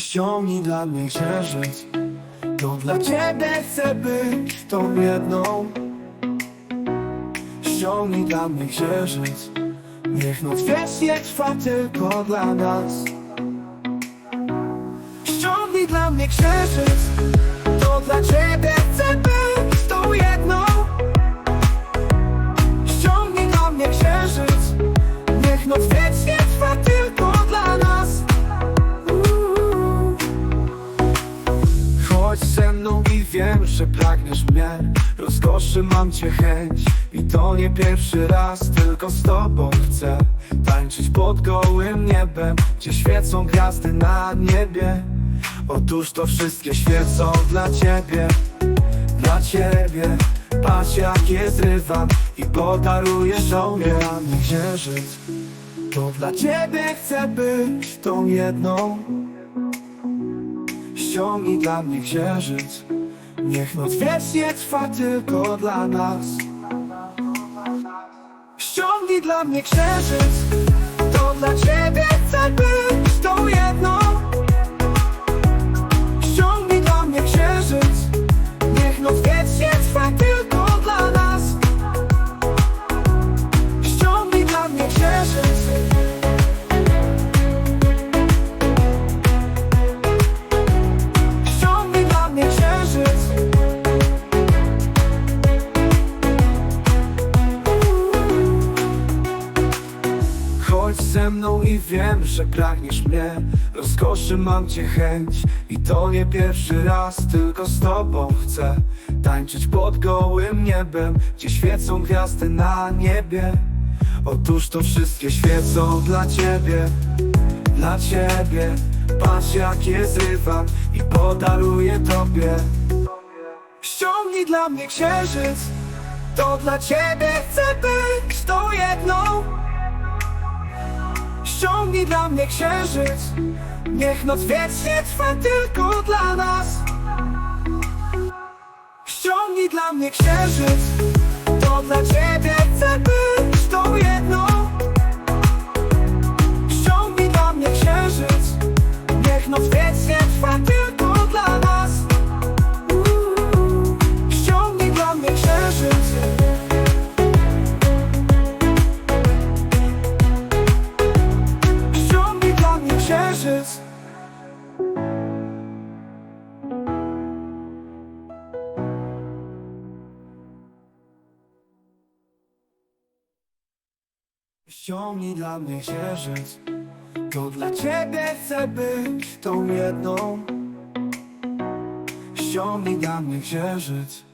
Ściągnij dla mnie księżyc. To dla ciebie chcę być tą jedną. Ściągnij dla mnie księżyc. Niech noc wiecznie trwa tylko dla nas. Ściągnij dla mnie księżyc wiem, że pragniesz mnie. Rozkoszy mam cię chęć. I to nie pierwszy raz, tylko z tobą chcę Tańczyć pod gołym niebem Gdzie świecą gwiazdy na niebie. Otóż to wszystkie świecą dla ciebie Dla ciebie. Patrz jak je zrywam I podaruję żołnierz księżyc To dla ciebie chcę być tą jedną. Ściągnij dla mnie księżyc Niech noc wiecznie trwa tylko dla nas. Ściągnij dla mnie księżyc. To dla ciebie ze mną i wiem, że pragniesz mnie. Rozkoszy mam cię chęć I to nie pierwszy raz, tylko z tobą chcę Tańczyć pod gołym niebem Gdzie świecą gwiazdy na niebie. Otóż to wszystkie świecą dla ciebie Dla ciebie. Patrz jak je zrywam I podaruję tobie. Ściągnij dla mnie księżyc To dla ciebie chcę być tą jedną Ściągnij dla mnie księżyc. Niech noc wiecznie trwa tylko dla nas. Ściągnij dla mnie księżyc. To dla ciebie chcę być tą jedną Ściągnij dla mnie księżyc. To dla ciebie chcę być tą jedną. Ściągnij dla mnie księżyc